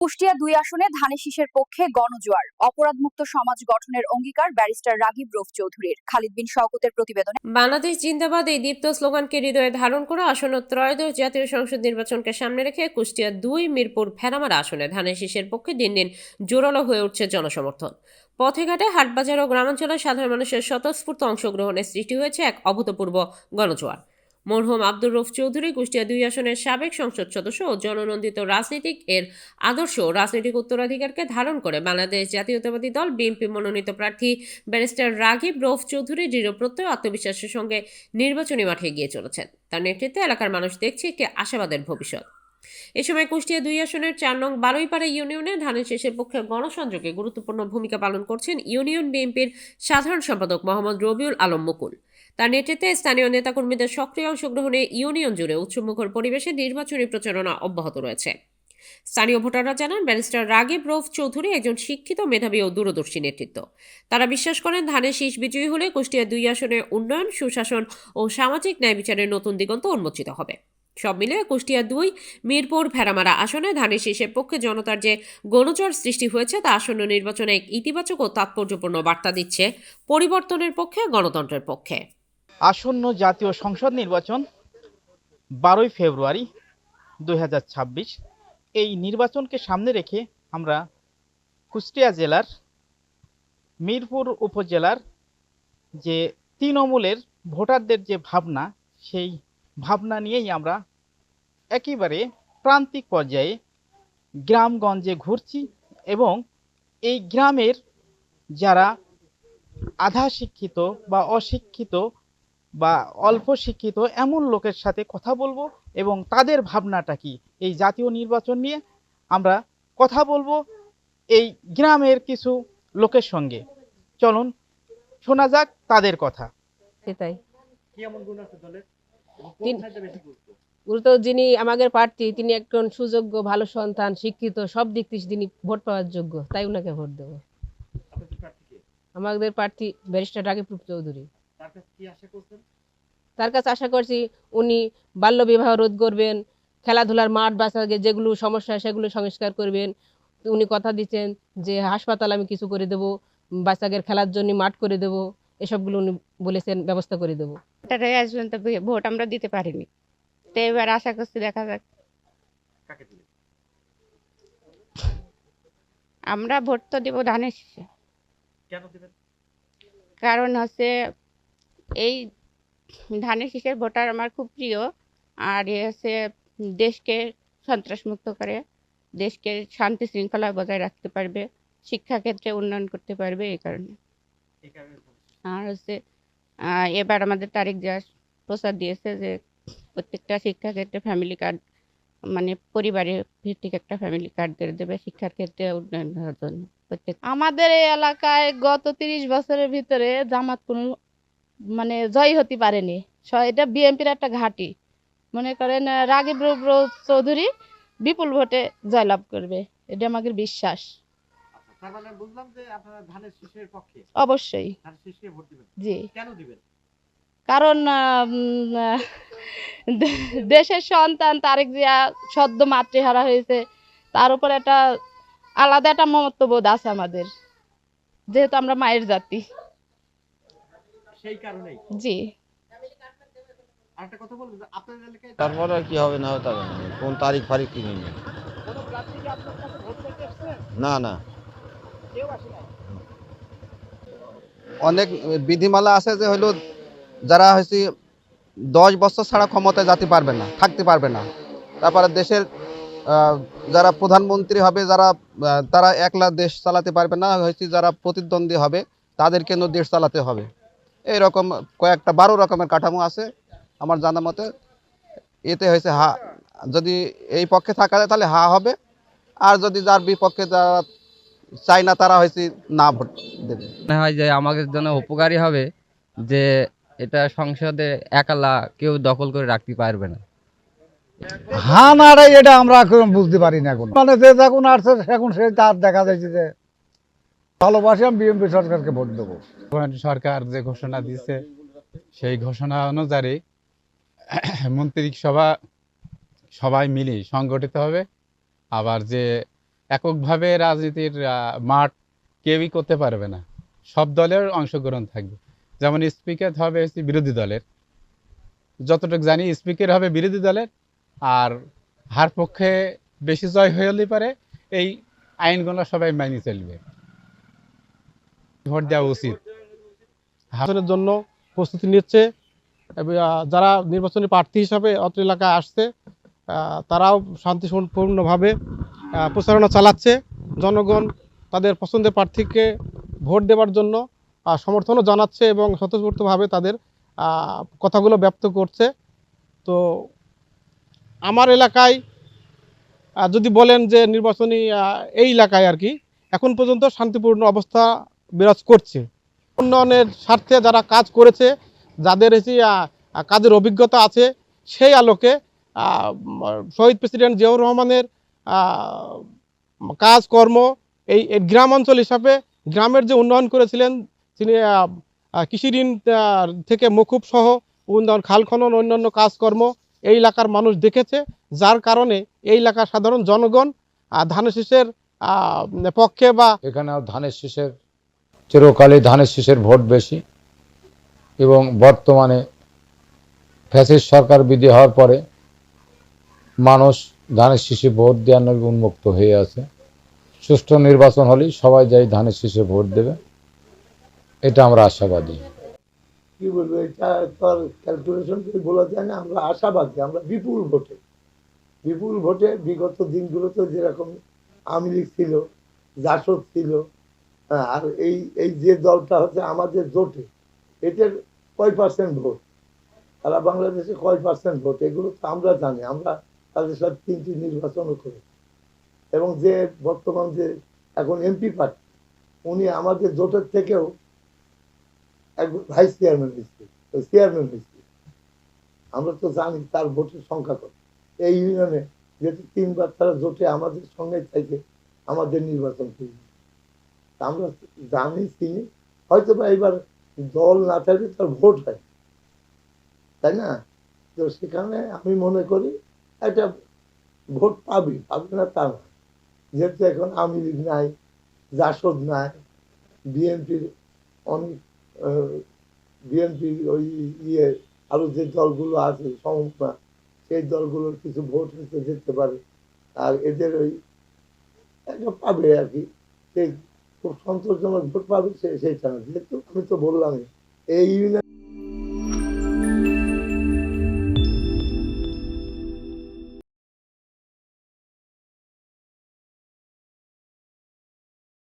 কুষ্টিয়া দুই আসনে ধানে শীষের পক্ষে গণজোয়ার, অপরাধমুক্ত সমাজ গঠনের অঙ্গীকার ব্যারিস্টার রাগিব রৌফ চৌধুরীর। খালিদ বিন শওকতের প্রতিবেদনে বাংলাদেশ জিন্দাবাদ এই দীপ্ত স্লোগানকে হৃদয়ে ধারণ করে আসন্ন ত্রয়োদশ জাতীয় সংসদ নির্বাচনকে সামনে রেখে কুষ্টিয়া দুই, মিরপুর ভেড়ামারা আসনে ধানের শীষের পক্ষে দিন দিন জোরালো হয়ে উঠছে জনসমর্থন। পথে ঘাটে হাটবাজার ও গ্রামাঞ্চলের সাধারণ মানুষের স্বতঃস্ফূর্ত অংশগ্রহণের সৃষ্টি হয়েছে এক অভূতপূর্ব গণজোয়ার। মরহুম আব্দুর রফ চৌধুরী কুষ্টিয়া দুই আসনের সাবেক সংসদ সদস্য ও জননন্দিত রাজনীতিক এর আদর্শ রাজনৈতিক উত্তরাধিকারকে ধারণ করে বাংলাদেশ জাতীয়তাবাদী দল বিএনপি মনোনীত প্রার্থী ব্যারিস্টার রাগিব রৌফ চৌধুরী দৃঢ় প্রত্যয় আত্মবিশ্বাসের সঙ্গে নির্বাচনী মাঠে এগিয়ে চলেছেন। তার নেতৃত্বে এলাকার মানুষ দেখছে একটি আশাবাদের ভবিষ্যৎ। এ সময় কুষ্টিয়া দুই আসনের চার নং বারুইপাড়া ইউনিয়নে ধানের শেষের পক্ষে গণসংযোগে গুরুত্বপূর্ণ ভূমিকা পালন করছেন ইউনিয়ন বিএনপির সাধারণ সম্পাদক মোহাম্মদ রবিউল আলম মুকুল। তার নেতৃত্বে স্থানীয় নেতাকর্মীদের সক্রিয় অংশগ্রহণে ইউনিয়ন জুড়ে উৎসবমুখর পরিবেশে নির্বাচনী প্রচারণা অব্যাহত রয়েছে। স্থানীয় ভোটাররা জানান, ব্যারিস্টার রাগিব রৌফ চৌধুরী একজন শিক্ষিত, মেধাবী ও দূরদর্শী নেতৃত্ব। তারা বিশ্বাস করেন, ধানের শীষ বিজয়ী হলে কুষ্টিয়া দুই আসনে উন্নয়ন, সুশাসন ও সামাজিক ন্যায় বিচারের নতুন দিগন্ত উন্মোচিত হবে। সব মিলে কুষ্টিয়া দুই, মিরপুর, ভেড়ামারা আসনে ধানের শীষের পক্ষে জনতার যে গণচর সৃষ্টি হয়েছে, তা আসন্ন নির্বাচনে এক ইতিবাচক ও তাৎপর্যপূর্ণ বার্তা দিচ্ছে পরিবর্তনের পক্ষে, গণতন্ত্রের পক্ষে। আসন্ন জাতীয় সংসদ নির্বাচন বারোই ফেব্রুয়ারি দু হাজার ছাব্বিশ। এই নির্বাচনকে সামনে রেখে আমরা কুষ্টিয়া জেলার, মিরপুর উপজেলার যে তৃণমূলের ভোটারদের যে ভাবনা, সেই ভাবনা নিয়েই আমরা একেবারে প্রান্তিক পর্যায়ে গ্রামগঞ্জে ঘুরছি এবং এই গ্রামের যারা আধা শিক্ষিত বা অশিক্ষিত বা অল্প শিক্ষিত এমন লোকের সাথে কথা বলব এবং তাদের ভাবনাটা কি? এই জাতীয় নির্বাচন নিয়ে আমরা কথা বলব এই গ্রামের কিছু লোকের সঙ্গে। চলুন শোনা যাক তাদের কথা। সেটাই কি এমন গুণ আছে দলের? তিন- গুরুত্ব? যিনি আমাদের প্রার্থী তিনি একজন সুযোগ্য ভালো সন্তান শিক্ষিত সব দিক থেকে তিনি ভোট পাওয়ার যোগ্য তাই ওনাকে ভোট দেবো। আমাদের প্রার্থী ব্যারিস্টার রূপ চৌধুরী। তার কাছে আশা করছি উনি বাল্যবিবাহ রোধ করবেন খেলাধুলার মাঠ বাচ্চাকে যেগুলো সমস্যা সেগুলো সংস্কার করবেন। উনি কথা দিচ্ছেন যে হাসপাতাল আমি কিছু করে দেবো বাচ্চাদের খেলার জন্য মাঠ করে দেবো এসবগুলো উনি বলেছেন ব্যবস্থা করে দেবো। ভোট আমরা দিতে পারিনি। তো এবার আশা করছি দেখা যাক। আমরা ভোট তো দেবো ধানের শীষে। কারণ হচ্ছে এই ধানের শীষের ভোটার আমার খুব প্রিয়। আর এ হচ্ছে দেশকে সন্ত্রাসমুক্ত করে, দেশকে শান্তি শৃঙ্খলা বজায় রাখতে পারবে শিক্ষাক্ষেত্রে উন্নয়ন করতে পারবে এই কারণে। আর হচ্ছে এবার আমাদের তারিখ যা প্রচার দিয়েছে যে প্রত্যেকটা শিক্ষাক্ষেত্রে ফ্যামিলি কার্ড মানে পরিবারের ভিত্তিক একটা ফ্যামিলি কার্ড দিয়ে দেবে শিক্ষার ক্ষেত্রে উন্নয়ন হওয়ার জন্য প্রত্যেক আমাদের এই এলাকায় গত তিরিশ বছরের ভিতরে জামাত কোনো মানে জয় হতে পারেনি। এটা বিএনপির একটা ঘাঁটি। মনে করেন রাগিব চৌধুরী বিপুল ভোটে জয়লাভ করবে। এটা আমাদের বিশ্বাস। মানে অবশ্যই। জি। কারণ দেশের সন্তান তারেক জিয়া সদ্য মাতৃহারা হয়েছে। তার উপর একটা আলাদা একটা মমত্ববোধ আছে আমাদের। যেহেতু আমরা মায়ের জাতি। সেই কারণেই। জি। আরেকটা কথা বলব যে আপনাদের এলাকায় তারপরে কি হবে না হবে তা কোন তারিখ ফারিখ কি এসেছে? না। না নাই? অনেক বিধিমালা আছে যে হইল যারা হয়েছে দশ বছর ছাড়া ক্ষমতায় যেতে পারবে না থাকতে পারবে না। তারপরে দেশের আহ, যারা প্রধানমন্ত্রী হবে যারা তারা একলা দেশ চালাতে পারবে না হয়েছে যারা প্রতিদ্বন্দ্বী হবে তাদের কেন দেশ চালাতে হবে। এইরকম কয়েকটা বারো রকমের কাঠামো আছে আমার জানা মতে। এতে হয়েছে হা যদি এই পক্ষে থাকা যায় তাহলে হা হবে আর যদি যার বিপক্ষে যারা চায় না তারা হয়েছে না ভোট দেবে। মনে হয় যে আমাদের জন্য উপকারী হবে যে এটা সংসদে একালা কেউ দখল করে রাখতে পারবে না। হা না রে এটা আমরা এখন বুঝতে পারি না এখন। মানে যে যখন আসছে এখন সে তার দেখা যাচ্ছে যে ভালোবাসি, আমি বিএনপি সরকারকে ভোট দেবো। সরকার যে ঘোষণা দিয়েছে সেই ঘোষণা অনুযায়ী মন্ত্রী সভা সবাই মিলে সংগঠিত হবে। আবার যে এককভাবে রাজনীতির মাঠ কেউই করতে পারবে না। সব দলের অংশগ্রহণ থাকবে। যেমন স্পিকার হবে বিরোধী দলের। যতটুকু জানি স্পিকার হবে বিরোধী দলের। আর হার পক্ষে বেশি জয় হলে পারে, এই আইনগুলো সবাই মাইনে চলবে। ভোট দেওয়া উচিত। হাসনের জন্য প্রস্তুতি নিচ্ছে যারা নির্বাচনী প্রার্থী হিসাবে অত্র এলাকায় আসছে তারাও শান্তিপূর্ণভাবে প্রচারণা চালাচ্ছে। জনগণ তাদের পছন্দের প্রার্থীকে ভোট দেওয়ার জন্য সমর্থনও জানাচ্ছে এবং স্বতঃস্ফূর্তভাবে তাদের কথাগুলো ব্যক্ত করছে। তো আমার এলাকায় যদি বলেন যে নির্বাচনী এই এলাকায় আর কি, এখন পর্যন্ত শান্তিপূর্ণ অবস্থা বিরাজ করছে। উন্নয়নের স্বার্থে যারা কাজ করেছে, যাদের এসে কাজের অভিজ্ঞতা আছে, সেই আলোকে শহীদ প্রেসিডেন্ট জিয়াউর রহমানের কাজকর্ম এই গ্রাম অঞ্চল হিসাবে গ্রামের যে উন্নয়ন করেছিলেন তিনি কৃষি ঋণ থেকে মকুব সহ উন্নয়ন, খাল খনন, অন্যান্য কাজকর্ম এই এলাকার মানুষ দেখেছে, যার কারণে এই এলাকার সাধারণ জনগণ ধানের শীষের পক্ষে বা এখানে ধানের শীষের চিরকালই ধানের শীষের ভোট বেশি এবং বর্তমানে ফ্যাসিস্ট সরকার বিধি হওয়ার পরে মানুষ ধানের শীষে ভোট দেওয়ার উন্মুক্ত হয়ে আছে। সুষ্ঠু নির্বাচন হলেই সবাই যাই ধানের শীষে ভোট দেবে। এটা আমরা আশাবাদী। কি বলব, এটা তো আর ক্যালকুলেশন করে বলা যায় না, আমরা আশাবাদী, আমরা বিপুল ভোটে। বিপুল ভোটে বিগত দিনগুলোতে যেরকম আওয়ামী লীগ ছিল, জাসদ ছিল আর এই এই যে দলটা হচ্ছে আমাদের জোটে এটার কয় পার্সেন্ট ভোট? সারা বাংলাদেশে কয় পার্সেন্ট ভোট? এগুলো তো আমরা জানি, আমরা তাদের সাথে তিনটি নির্বাচনও করি। এবং যে বর্তমান যে এখন এমপি পার্টি, উনি আমাদের জোটের থেকেও একবার ভাইস চেয়ারম্যান হয়েছে চেয়ারম্যান হয়েছে আমরা তো জানি তার ভোটের সংখ্যা কত। এই ইউনিয়নে যেহেতু তিনবার তারা জোটে আমাদের সঙ্গে থেকে, আমাদের নির্বাচন করি আমরা জানি চিনি হয়তো বা এবার দল না থাকলে তার ভোট হয়। তাই না? তো সেখানে আমি মনে করি একটা ভোট পাবি পাবি না তা না যেহেতু এখন আওয়ামী লীগ নাই, জাসদ নাই, বিএনপির অনেক বিএনপি ওই ইয়ে আরও যে দলগুলো আছে সমমনা সেই দলগুলোর কিছু ভোট নিতে যেতে পারে। আর এদের ওই একটা পাবে আর কি, সেই খুব সন্তোষজনক ভোট পাবে সেই না যেহেতু আমি তো বললামই। এই ইউনিয়ন